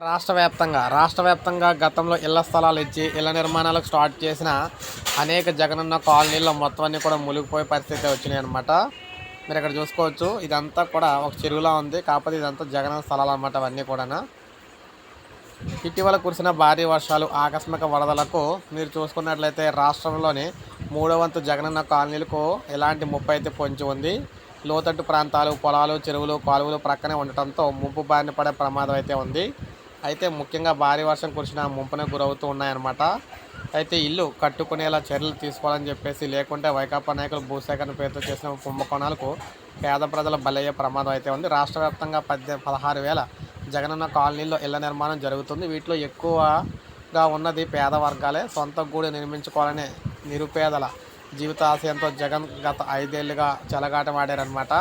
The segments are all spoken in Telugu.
రాష్ట్ర వ్యాప్తంగా రాష్ట్ర వ్యాప్తంగా గతంలో ఇళ్ళ స్థలాలు ఇచ్చి ఇళ్ళ నిర్మాణాలకు స్టార్ట్ చేసిన అనేక జగనన్న కాలనీల్లో మొత్తం అన్నీ కూడా మునిగిపోయే పరిస్థితి వచ్చినాయి అనమాట మీరు ఇక్కడ చూసుకోవచ్చు ఇదంతా కూడా ఒక చెరువులా ఉంది. కాకపోతే ఇదంతా జగనన్న స్థలాలు అనమాట అవన్నీ కూడా ఇటీవల కురిసిన భారీ వర్షాలు ఆకస్మిక వరదలకు మీరు చూసుకున్నట్లయితే రాష్ట్రంలోని మూడో వంతు జగనన్న కాలనీలకు ఎలాంటి ముప్పు అయితే పొంచి ఉంది. లోతట్టు ప్రాంతాలు పొలాలు చెరువులు కాలువలు ప్రక్కనే ఉండటంతో ముప్పు బారిన పడే ప్రమాదం అయితే ఉంది. అయితే ముఖ్యంగా భారీ వర్షం కురిసిన ముంపున గురవుతూ ఉన్నాయన్నమాట. అయితే ఇల్లు కట్టుకునేలా చర్యలు తీసుకోవాలని చెప్పేసి లేకుంటే వైకాపా నాయకులు భూసేకరణ పేరుతో చేసిన కుంభకోణాలకు పేద ప్రజల బలయ్యే ప్రమాదం అయితే ఉంది. రాష్ట్ర వ్యాప్తంగా పద్దె పదహారు వేల జగనన్న కాలనీల్లో ఇళ్ళ నిర్మాణం జరుగుతుంది. వీటిలో ఎక్కువగా ఉన్నది పేద వర్గాలే. సొంత గూడు నిర్మించుకోవాలనే నిరుపేదల జీవితాశయంతో జగన్ గత ఐదేళ్ళుగా చెలగాటమాడారనమాట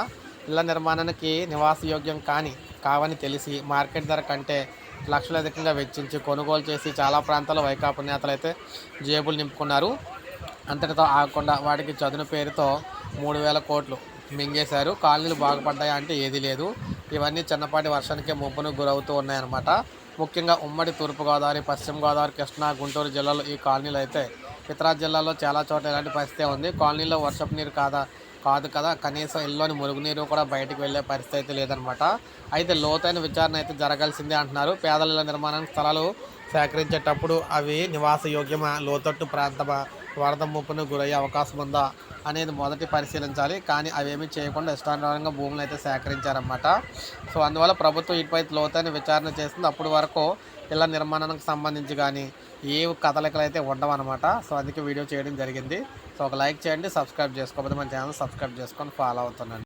ఇళ్ళ నిర్మాణానికి నివాసయోగ్యం కాని కావని తెలిసి మార్కెట్ ధర కంటే లక్షల అధికంగా వెచ్చించి కొనుగోలు చేసి చాలా ప్రాంతాల్లో వైకాపా నేతలు అయితే జేబులు నింపుకున్నారు. అంతటితో ఆగకుండా వాటికి చదును పేరుతో మూడు వేల కోట్లు మింగేశారు. కాలనీలు బాగుపడ్డాయా అంటే ఏదీ లేదు. ఇవన్నీ చిన్నపాటి వర్షానికే ముప్పును గురవుతూ ఉన్నాయన్నమాట. ముఖ్యంగా ఉమ్మడి తూర్పుగోదావరి పశ్చిమ గోదావరి కృష్ణా గుంటూరు జిల్లాలో ఈ కాలనీలు అయితే ఇతర జిల్లాల్లో చాలా చోట్ల ఇలాంటి పరిస్థితి ఉంది. కాలనీలో వర్షపు నీరు కాదా కాదు కదా. కనీసం ఇల్లుని మురుగునీరు కూడా బయటకు వెళ్ళే పరిస్థితి అయితే లేదనమాట. అయితే లోతైన విచారణ అయితే జరగాల్సిందే అంటున్నారు. పేదల నిర్మాణానికి స్థలాలు సేకరించేటప్పుడు అవి నివాస యోగ్యమా? లోతట్టు ప్రాంతమా? వరద ముప్పును గురయ్యే అవకాశం ఉందా అనేది మొదటి పరిశీలించాలి. కానీ అవేమీ చేయకుండా ఇష్టానుసారంగా భూములు అయితే సేకరించారన్నమాట. సో అందువల్ల ప్రభుత్వం ఇటుపై లోతైన విచారణ చేస్తుంది. అప్పటి వరకు ఇళ్ళ నిర్మాణానికి సంబంధించి కానీ ఏ కథలికలు అయితే ఉండవన్నమాట. సో అందుకే వీడియో చేయడం జరిగింది. సో ఒక లైక్ చేయండి సబ్స్క్రైబ్ చేసుకోకపోతే మన ఛానల్ సబ్స్క్రైబ్ చేసుకొని ఫాలో అవుతుండండి.